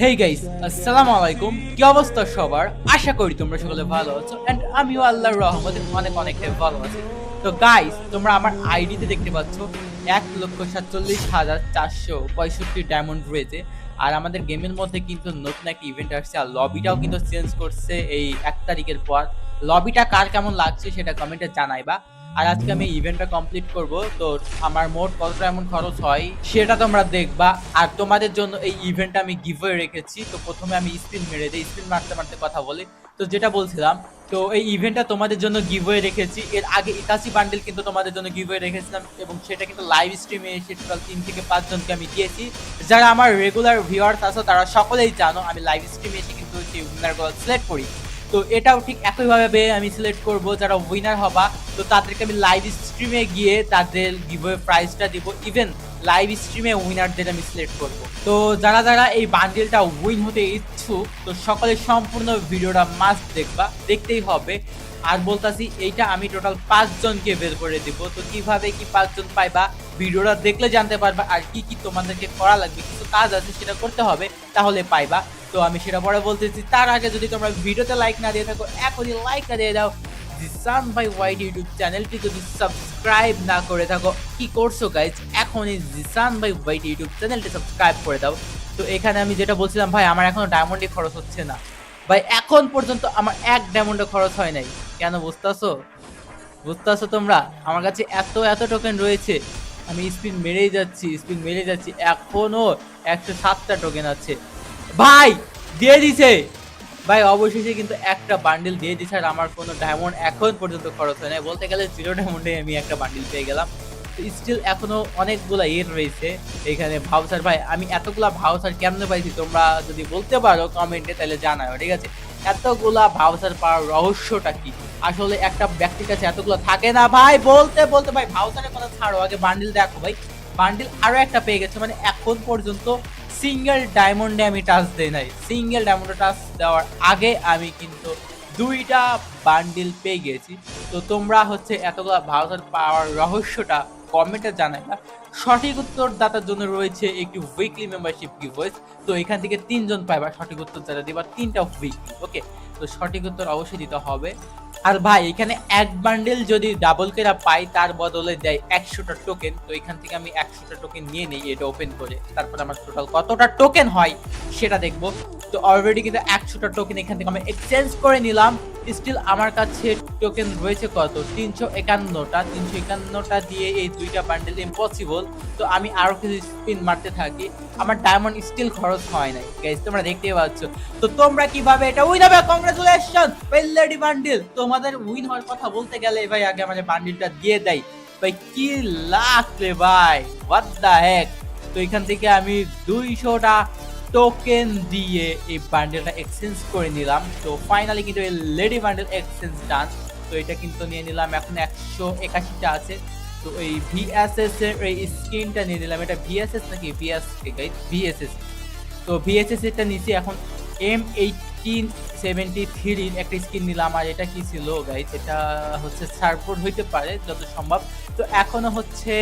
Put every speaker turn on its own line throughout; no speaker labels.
Hey guys আসসালামু আলাইকুম কি অবস্থা সবার? আশা করি তোমরা সকলে ভালো আছো আমিও আল্লাহর রহমতে ভালো আছি। তো গাইস তোমরা আমার আইডিতে দেখতে পাচ্ছ এক লক্ষ সাতচল্লিশ হাজার চারশো পঁয়ষট্টি ডায়মন্ড রয়েছে। আর আমাদের গেমের মধ্যে কিন্তু নতুন একটা ইভেন্ট আসছে, আর লবিটাও কিন্তু চেঞ্জ করছে এই এক তারিখের পর। লবিটা কার কেমন লাগছে সেটা কমেন্টে জানাইবা। আর আজকে আমি ইভেন্টটা কমপ্লিট করব। তো আমার মোট কতটা এমন খরচ হয়, সেটা তোমরা দেখবা। আর তোমাদের জন্য এই ইভেন্টটা আমি গিভওয়ে রেখেছি। তো প্রথমে আমি স্পিন মেরে দিই স্পিন মারতে মারতে কথা বলি। তো যেটা বলছিলাম, তো এই ইভেন্টটা তোমাদের জন্য গিভওয়ে রেখেছি। এর আগে একাশি বান্ডেল কিন্তু তোমাদের জন্য গিভওয়ে রেখেছিলাম এবং সেটা কিন্তু লাইভ স্ট্রিমে এসে টোটাল তিন থেকে পাঁচজনকে আমি দিয়েছি। যারা আমার রেগুলার ভিউয়ার্স আছো, তারা সকলেই জানো, আমি লাইভ স্ট্রিমে এসে কিন্তু সেই উইনারগুলো সিলেক্ট করি। তো এটাও ঠিক একইভাবে আমি সিলেক্ট করব যারা উইনার হবা। তো তাদেরকে আমি লাইভ স্ট্রিমে গিয়ে তাদের গিভওয়ে প্রাইজটা দিব। ইভেন লাইভ স্ট্রিমে উইনারদের আমি সিলেক্ট করব। তো যারা যারা এই বান্ডিলটা উইন হতে ইচ্ছুক, তো সকলে সম্পূর্ণ ভিডিওটা মাস্ট দেখবা। দেখতেই হবে। আর বলতাছি, এইটা আমি টোটাল পাঁচজনকে বের করে দিব। তো কীভাবে কি পাঁচজন পাইবা, ভিডিওটা দেখলে জানতে পারবা। আর কি কি তোমাদেরকে করা লাগবে, কিছু কাজ আছে সেটা করতে হবে, তাহলে পাইবা। তো আমি সেটা পরে বলতেছি। তার আগে যদি তোমরা ভিডিওতে লাইক না দিয়ে থাকো, এখনই লাইক না দিয়ে দাও। জিসান ভাই ওয়াইড ইউটিউব চ্যানেলটি যদি সাবস্ক্রাইব না করে থাকো, কি করছ গাইজ এখনই জিসান ভাই ওয়াইড ইউটিউব চ্যানেলটি সাবস্ক্রাইব করে দাও। তো এখানে আমি যেটা বলছিলাম, ভাই, আমার এখনও ডায়মন্ডে খরচ হচ্ছে না। ভাই, এখন পর্যন্ত আমার এক ডায়মন্ডে খরচ হয় নাই। কেন বুঝতেছো? বুঝতেছো তোমরা? আমার কাছে এত এত টোকেন রয়েছে। আমি স্পিন মেরেই যাচ্ছি স্পিন মেরে যাচ্ছি। এখনও একশো সাতটা টোকেন আছে। ভাই, দিয়ে দিছে। ভাই, অবশেষে কিন্তু একটা বান্ডিল দিয়ে দিছে আর আমার কোনো ডায়মন্ড এখন পর্যন্ত খরচ হয় না বলতে গেলে জিরো ডায়মন্ডে আমি একটা বান্ডিল পেয়ে গেলাম। স্টিল এখনও অনেকগুলা ইয়ে রয়েছে এখানে ভাউচার ভাই, আমি এতগুলা ভাউচার কেমনে পাইছি? তোমরা যদি বলতে পারো কমেন্টে তাহলে জানাও ঠিক আছে? এতগুলা ভাউচার পাওয়ার রহস্যটা কি? আসলে একটা ব্যক্তির কাছে এতগুলো থাকে না ভাই। বলতে বলতে ভাই ভাউচারের কথা ছাড়ো। আগে বান্ডিল দেখো ভাই। বান্ডিল আরও একটা পেয়ে গেছে। মানে এখন পর্যন্ত সিঙ্গেল ডায়মন্ডে আমি টাচ দেই নাই। সিঙ্গেল ডায়মন্ডে টাচ দেওয়ার আগে আমি কিন্তু দুইটা বান্ডিল পেয়ে গেছি তো তোমরা হচ্ছে এতগুলো ভারতের পাওয়ার রহস্যটা কমেন্টে জানাইবা। সঠিক উত্তর দাতার জন্য রয়েছে একটি উইকলি মেম্বারশিপ গিভওয়েজ তো এখান থেকে তিনজন পাইবা, সঠিক উত্তর যারা দিবা তিনটা উইকলি ওকে তো সঠিক উত্তর অবশ্যই দিতে হবে। আর ভাই, এখানে এক বান্ডেল যদি ডাবল কেরা পাই, তার বদলে দেয় একশোটা টোকেন তো এখান থেকে আমি একশোটা টোকেন নিয়ে নিই, এটা ওপেন করে। তারপর আমার টোটাল কতটা টোকেন হয়, সেটা দেখব। তো অলরেডি কিন্তু একশোটা টোকেন এখান থেকে আমি এক্সচেঞ্জ করে নিলাম। স্টিল আমার কাছে টোকেন রয়েছে কত? তিনশো একান্নটা। তিনশো একান্নটা দিয়ে এই দুইটা বান্ডেল ইম্পসিবল তো আমি আরও কিছু স্পিন মারতে থাকি। আমার ডায়মন্ড স্টিল খরচ হয় নাই। গাইজ তোমরা দেখতেই পাচ্ছ। তো তোমরা কীভাবে এটা? উইন হবে কংগ্রেচুলেশন বান্ডিল তোমাদের উইন হওয়ার কথা বলতে গেলে ভাই, আগে আমাদের বান্ডিলটা দিয়ে দেয় ভাই, কি লাখ রে ভাই হোয়াট দা হ্যাক তো এখান থেকে আমি দুইশোটা টোকেন দিয়ে এই বান্ডেলটা এক্সচেঞ্জ করে নিলাম। তো ফাইনালি কিন্তু এই লেডি বান্ডেল এক্সচেঞ্জ ডান তো এটা কিন্তু নিয়ে নিলাম, এখন একশো একাশিটা আছে। তো এই ভিএসএস এর এই স্ক্রিনটা নিয়ে নিলাম। এটা ভিএসএস নাকি ভিএস ভিএসএস তো ভিএসএস এটা নিচে এখন এম এইটিন সেভেন্টি থ্রির একটা স্কিন নিলাম, আর এটা কি ছিল গাইজ এটা হচ্ছে সারপোর্ট হইতে পারে, যত সম্ভব। তো এখনও হচ্ছে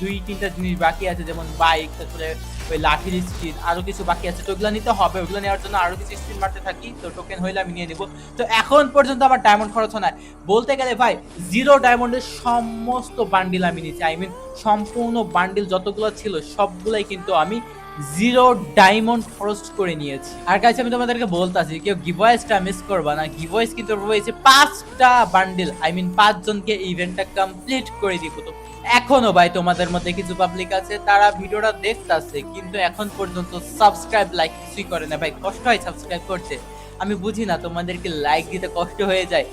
দুই, তিনটা জিনিস বাকি আছে, যেমন বাইক তারপরে ওই লাঠির স্কিন আরও কিছু বাকি আছে। তো ওগুলো নিতে হবে, ওগুলো নেওয়ার জন্য আরও কিছু স্কিন মারতে থাকি, তো টোকেন হইলে আমি নিয়ে নিব। তো এখন পর্যন্ত আমার ডায়মন্ড খরচ হয় বলতে গেলে ভাই জিরো ডায়মন্ডের সমস্ত বান্ডিল আমি নিচ্ছি আই মিন সম্পূর্ণ বান্ডিল যতগুলো ছিল, সবগুলাই কিন্তু আমি জিরো ডায়মন্ড খরচ করে নিয়েছি। আর কাছে আমি তোমাদেরকে বলতাছি কেউ গিভয়েসটা মিস করবা না গিভয়েস কিন্তু রয়েছে পাঁচটা বান্ডিল আই মিন পাঁচজনকে ইভেন্টটা কমপ্লিট করে দিব। তো এখনও ভাই তোমাদের মধ্যে কিছু পাবলিক আছে, তারা ভিডিওটা দেখতাছে, কিন্তু এখন পর্যন্ত সাবস্ক্রাইব লাইক কিছুই করে না। ভাই, কষ্ট হয় সাবস্ক্রাইব করতে। আমি বুঝি না তোমাদেরকে লাইক দিতে কষ্ট হয়ে যায়।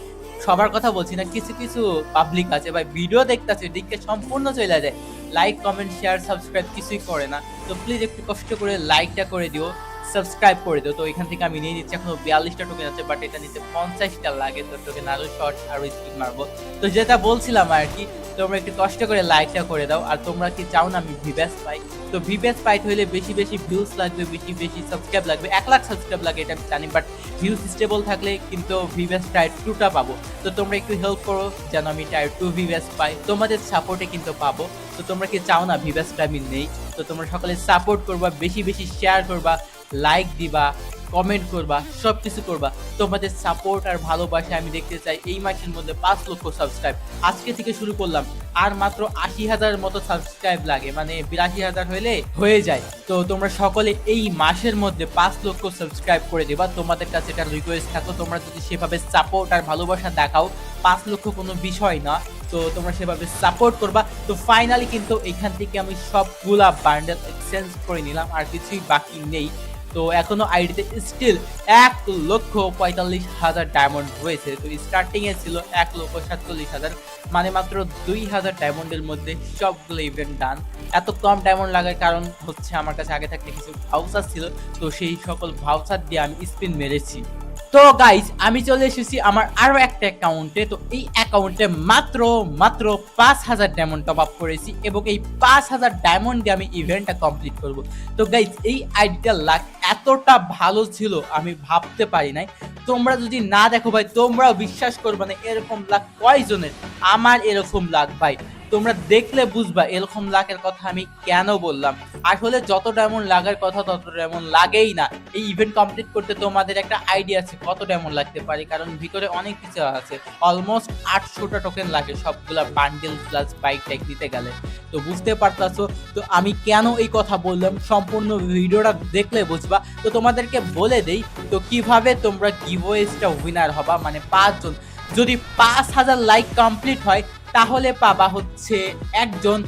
সবার কথা বলছি না, কিছু কিছু পাবলিক আছে। ভাই ভিডিও দেখতাছে দিককে সম্পূর্ণ চলে যায়। লাইক কমেন্ট শেয়ার সাবস্ক্রাইব কিছুই করে না। তো প্লিজ একটু কষ্ট করে লাইকটা করে দিও। সাবস্ক্রাইব করে দিও। তো এখান থেকে আমি নিয়ে নিচ্ছি। এখনও বিয়াল্লিশটা টোকেন আছে বাট এটা নিতে পঞ্চাশটা লাগে। তো টোকেন আরও শর্ট আরও স্পিড মারবো। তো যেটা বলছিলাম আর কি, তোমরা একটু কষ্ট করে লাইকটা করে দাও। আর তোমরা কি চাও না আমি ভিভ্যাস পাই? তো ভিভ্যাস পাইতে হলে বেশি বেশি ভিউজ লাগবে, বেশি বেশি সাবস্ক্রাইব লাগবে। এক লাখ সাবস্ক্রাইব লাগে এটা আমি জানি বাট ভিউজ স্টেবল থাকলে কিন্তু ভিভ্যাস টায়ার টুটা পাবো। তো তোমরা একটু হেল্প করো যেন আমি টায়ার টু ভিভ্যাস পাই। তোমাদের সাপোর্টে কিন্তু পাবো। তো তোমরা কি চাও না ভিভ্যাসটা আমি নেই? তো তোমরা সকলে সাপোর্ট করবা, বেশি বেশি শেয়ার করবা। লাইক দিবা কমেন্ট করবা সব কিছু করবা। তোমাদের সাপোর্ট আর ভালোবাসা আমি দেখতে চাই এই মাসের মধ্যে পাঁচ লক্ষ সাবস্ক্রাইব আজকে থেকে শুরু করলাম, আর মাত্র আশি হাজারের মতো সাবস্ক্রাইব লাগে মানে বিরাশি হাজার হলে হয়ে যায়। তো তোমরা সকলে এই মাসের মধ্যে পাঁচ লক্ষ সাবস্ক্রাইব করে দেবা। তোমাদের কাছে এটা রিকোয়েস্ট থাকো তোমরা যদি সেভাবে সাপোর্ট আর ভালোবাসা দেখাও, পাঁচ লক্ষ কোনো বিষয় না, তো তোমরা সেভাবে সাপোর্ট করবা। তো ফাইনালি কিন্তু এখান থেকে আমি সবগুলা বান্ডেল এক্সচেঞ্জ করে নিলাম, আর কিছুই বাকি নেই। তো এখনও আইডিতে স্টিল এক লক্ষ পঁয়তাল্লিশ হাজার ডায়মন্ড রয়েছে। তো স্টার্টিং এ ছিল এক লক্ষ সাতচল্লিশ হাজার মানে মাত্র দুই হাজার ডায়মন্ডের মধ্যে সবগুলো ইভেন্ট ডান এত কম ডায়মন্ড লাগার কারণ হচ্ছে আমার কাছে আগে থাকতে কিছু ভাউচার ছিল, তো সেই সকল ভাউচার দিয়ে আমি স্পিন মেরেছি। তো গাইজ আমি চলে এসেছি আমার আরও একটা অ্যাকাউন্টে তো এই অ্যাকাউন্টে মাত্র মাত্র পাঁচ হাজার ডায়মন্ড টপ আপ করেছি এবং এই পাঁচ হাজার ডায়মন্ড দিয়ে আমি ইভেন্টটা কমপ্লিট করব। তো গাইজ এই আইডিটা লাক এতটা ভালো ছিল, আমি ভাবতে পারি নাই। তোমরা যদি না দেখো ভাই, তোমরাও বিশ্বাস করবে না, এরকম লাগ কয়জনের? আমার এরকম লাগ ভাই। তোমরা দেখলে বুঝবা এরকম লাখের কথা আমি কেন বললাম। আসলে যত ডায়মন্ড লাগার কথা তত ডায়মন্ড লাগেই না। এই ইভেন্ট কমপ্লিট করতে তোমাদের একটা আইডিয়া আছে কত ডায়মন্ড লাগতে পারে, কারণ ভিতরে অনেক কিছু আছে। অলমোস্ট আটশোটা টোকেন লাগে, সবগুলা বান্ডেল প্লাস বাইক ট্যাগ দিতে গেলে। তো বুঝতে পারতাছো? তো আমি কেন এই কথা বললাম? সম্পূর্ণ ভিডিওটা দেখলে বুঝবা। তো তোমাদেরকে বলে দেই, তো কীভাবে তোমরা গিভওয়েজটা উইনার হবা? মানে পাঁচজন। যদি পাঁচ হাজার লাইক কমপ্লিট হয় তাহলে পাবা হচ্ছে একজন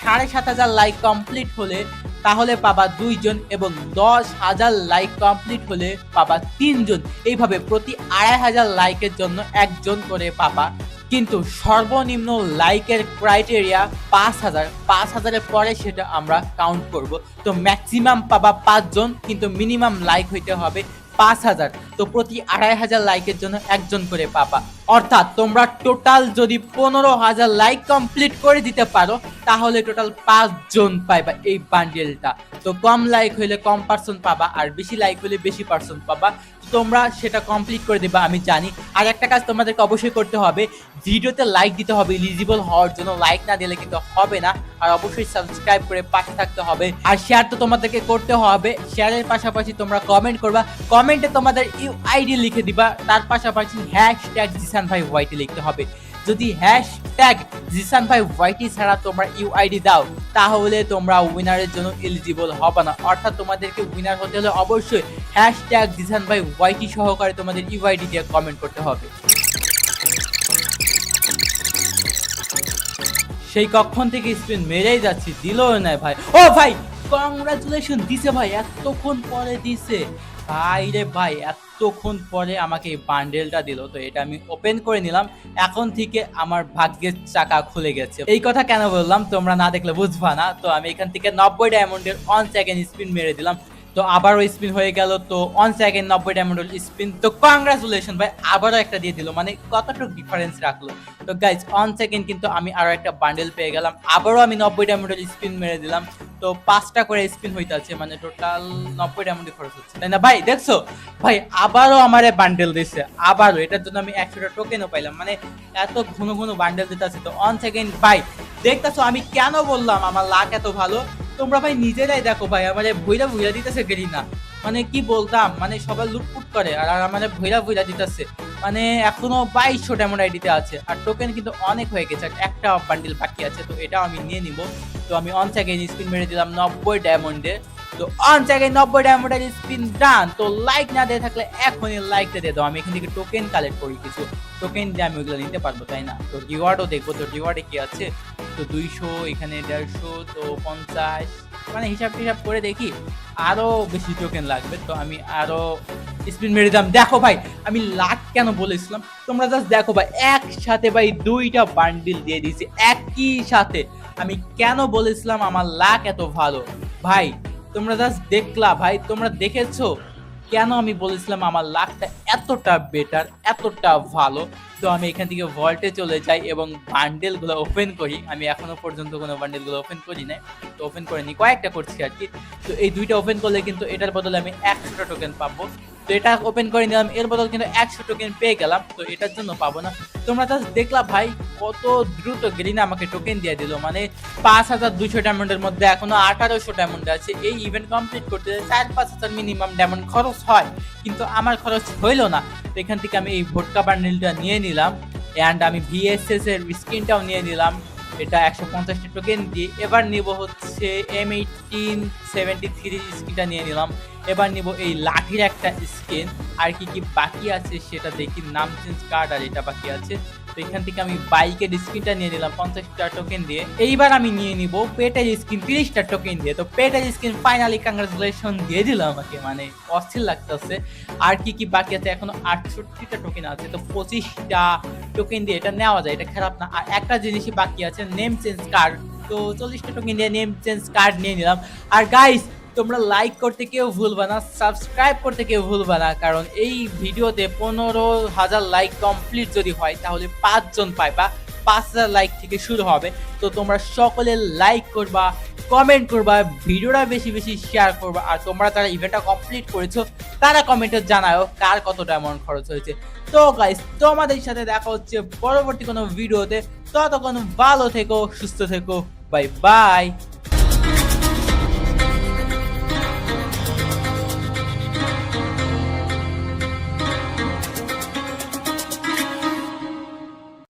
সাড়ে সাত হাজার লাইক কমপ্লিট হলে তাহলে পাবা দুইজন এবং দশ হাজার লাইক কমপ্লিট হলে পাবা তিনজন। এইভাবে প্রতি আড়াই হাজার লাইকের জন্য একজন করে পাবা। কিন্তু সর্বনিম্ন লাইকের ক্রাইটেরিয়া পাঁচ হাজার। পাঁচ হাজারের পরে সেটা আমরা কাউন্ট করব। তো ম্যাক্সিমাম পাবা পাঁচজন, কিন্তু মিনিমাম লাইক হইতে হবে পাঁচ হাজার। তো প্রতি আড়াই হাজার লাইকের জন্য একজন করে পাবা। অর্থাৎ তোমরা টোটাল যদি পনেরো হাজার লাইক কমপ্লিট করে দিতে পারো, তাহলে টোটাল পাঁচজন পাইবা এই বান্ডেলটা। তো কম লাইক হইলে কম পার্সন পাবা, আর বেশি লাইক হলে বেশি পার্সন পাবা। তোমরা সেটা কমপ্লিট করে দেবে, আমি জানি। আর একটা কাজ তোমাদেরকে অবশ্যই করতে হবে, ভিডিওতে লাইক দিতে হবে ইলিজিবল হওয়ার জন্য লাইক না দিলে কিন্তু হবে না। আর অবশ্যই সাবস্ক্রাইব করে পাশে থাকতে হবে। আর শেয়ার তো তোমাদেরকে করতে হবে শেয়ারের পাশাপাশি তোমরা কমেন্ট করবা। কমেন্টে তোমাদের ইউ আইডি লিখে দিবা, তার পাশাপাশি হ্যাশট্যাগ জিসান ভাই ওয়াইটি লিখতে হবে। যদি হ্যাশট্যাগ জিসান ভাই ওয়াইটি ছাড়া তোমরা ইউ আইডি দাও, তাহলে তোমরা উইনারের জন্য এলিজিবল হবে না। অর্থাৎ তোমাদেরকে উইনার হতে হলে অবশ্যই হ্যাশট্যাগ জিসান ভাই ওয়াইটি সহকারে তোমাদের ইউ আইডি দিয়ে কমেন্ট করতে হবে। সেই কখন থেকে স্পিন মেরেই যাচ্ছি, দিলও না ভাই। ও ভাই কংগ্রাচুলেশন দিছে ভাই, এতক্ষণ পরে দিছে। ভাই রে ভাই এতক্ষণ পরে আমাকে এই বান্ডেলটা দিল, তো এটা আমি ওপেন করে নিলাম। এখন থেকে আমার ভাগ্যের চাকা খুলে গেছে। এই কথা কেন বললাম? তোমরা না দেখলে বুঝবা না। তো আমি এখান থেকে নব্বই ডায়মন্ডের অন সেকেন্ড স্পিন মেরে দিলাম। তো আবারও স্পিন হয়ে গেল। তো অন সেকেন্ড নব্বই ডায়মন্ডের স্পিন তো কংগ্রাচুলেশন ভাই, আবারও একটা দিয়ে দিল। মানে কতটুকু ডিফারেন্স রাখল? তো গাইজ অন সেকেন্ড কিন্তু আমি আরও একটা বান্ডেল পেয়ে গেলাম। আবারও আমি নব্বই ডায়মন্ডের স্পিন মেরে দিলাম। তো পাঁচটা করে স্পিন হইতাছে মানে টোটাল নব্বই ডায়মন্ডে খরচ হচ্ছে। তাই না ভাই? দেখছ? ভাই, আবারও আমারে বান্ডেল দিচ্ছে আবারও, এটার জন্য আমি একশোটা টোকেনও পাইলাম। মানে এত ঘন ঘন বান্ডেল দিতে আছে। তো অন সেকেন্ড ভাই, দেখতেছো, আমি কেন বললাম, আমার লাক এত ভালো? তোমরা ভাই নিজেরাই দেখো ভাই, আমার ভুইরা ভুইরা দিতেছে গেরি না মানে কি বলতাম মানে সবাই লুটপুট করে, আর আমার ভৈরা ভুইরা দিতেছে। মানে এখনও বাইশশো ডেমন আইডিতে আছে। আর টোকেন কিন্তু অনেক হয়ে গেছে একটা বান্ডিল বাকি আছে। তো এটাও আমি নিয়ে নিব। তো আমি অন সেকেন্ড স্পিন মেরে দিলাম নব্বই ডায়মন্ডে তো অন সেকেন্ড নব্বই ডায়মন্ডের স্পিন ডান তো লাইক না দিয়ে থাকলে এখনই লাইকটা দিয়ে দাও। আমি এখান থেকে টোকেন কালেক্ট করি। কিছু টোকেন দিয়ে আমি ওইগুলো নিতে পারব, তাই না? তো রিওয়ার্ডও দেখব। তো রিওয়ার্ডে কি আছে? তো দুইশো, এখানে দেড়শো, তো পঞ্চাশ। মানে হিসাব টিসাব করে দেখি। আরও বেশি টোকেন লাগবে। তো আমি আরও স্পিন মেরে দিলাম। দেখো ভাই, আমি লাখ কেন বলেছিলাম? তোমরা জাস্ট দেখো ভাই, একসাথে ভাই দুইটা বান্ডিল দিয়ে দিয়েছি। একই সাথে। আমি কেন বলেছিলাম? আমার লাখ এত ভালো। ভাই তোমরা জাস্ট দেখলা ভাই, তোমরা দেখেছ? কেন আমি বলেছিলাম আমার লাখটা এতটা বেটার এতটা ভালো? তো আমি এখান থেকে ভল্টে চলে যাই এবং বান্ডেলগুলো ওপেন করি। আমি এখনও পর্যন্ত কোনো বান্ডেলগুলো ওপেন করি না তো ওপেন করে নিই কয়েকটা করছি আর কি। তো এই দুইটা ওপেন করলে কিন্তু এটার বদলে আমি একশোটা টোকেন পাবো। তো এটা ওপেন করে নিলাম, এর বদল কিন্তু একশো টোকেন পেয়ে গেলাম, তো এটার জন্য পাবো না। তোমরা জাস্ট দেখলা ভাই, কত দ্রুত গেরিনা আমাকে টোকেন দিয়ে দিল মানে পাঁচ হাজার দুইশো ডায়মন্ডের মধ্যে এখনও আঠারোশো ডায়মন্ড আছে। এই ইভেন্ট কমপ্লিট করতে চার পাঁচ হাজার মিনিমাম ডায়মন্ড খরচ হয়, কিন্তু আমার খরচ হইল না। তো এখান থেকে আমি এই ভোটকা বান্ডিলটা নিয়ে নিলাম অ্যান্ড আমি ভিএসএস এর স্ক্রিনটাও নিয়ে নিলাম। এটা একশো পঞ্চাশটা টোকেন দিয়ে, এবার নিব হচ্ছে এম এইটিন সেভেন্টি থ্রি স্কিনটা নিয়ে নিলাম। এবার নিব এই লাঠির একটা স্কিন আর কি কি বাকি আছে সেটা দেখি। নাম চেঞ্জ কার্ড আর এটা বাকি আছে। তো এখান থেকে আমি বাইকের স্কিনটা নিয়ে নিলাম পঞ্চাশটা টোকেন দিয়ে। এইবার আমি নিয়ে নিব পেটের স্কিন তিরিশটা টোকেন দিয়ে। তো পেটের স্ক্রিন ফাইনালি কংগ্রেচুলেশন দিয়ে দিল আমাকে। মানে অস্থির লাগতেছে। আর কি কি বাকি আছে? এখনও আটষট্টিটা টোকেন আছে। তো পঁচিশটা টোকেন দিয়ে এটা নেওয়া যায়। এটা খারাপ না। আর একটা জিনিসই বাকি আছে নেম চেঞ্জ কার্ড তো চল্লিশটা টোকেন দিয়ে নেম চেঞ্জ কার্ড নিয়ে নিলাম। আর গাইস তোমরা লাইক করতে কেউ ভুলবা না সাবস্ক্রাইব করতে কেউ ভুলবা না, কারণ এই ভিডিওতে পনেরো হাজার লাইক কমপ্লিট যদি হয়, তাহলে পাঁচজন পাইবা, পাঁচ হাজার লাইক থেকে শুরু হবে। তো তোমরা সকলে লাইক করবা কমেন্ট করবা, ভিডিওটা বেশি বেশি শেয়ার করবা, আর তোমরা যারা ইভেন্টটা কমপ্লিট করেছ, তারা কমেন্টে জানাও কার কত অ্যামাউন্ট খরচ হয়েছে। তো গাইস তোমাদের সাথে দেখা হচ্ছে পরবর্তী কোনো ভিডিওতে, ততক্ষণ ভালো থেকো, সুস্থ থেকো বাই বাই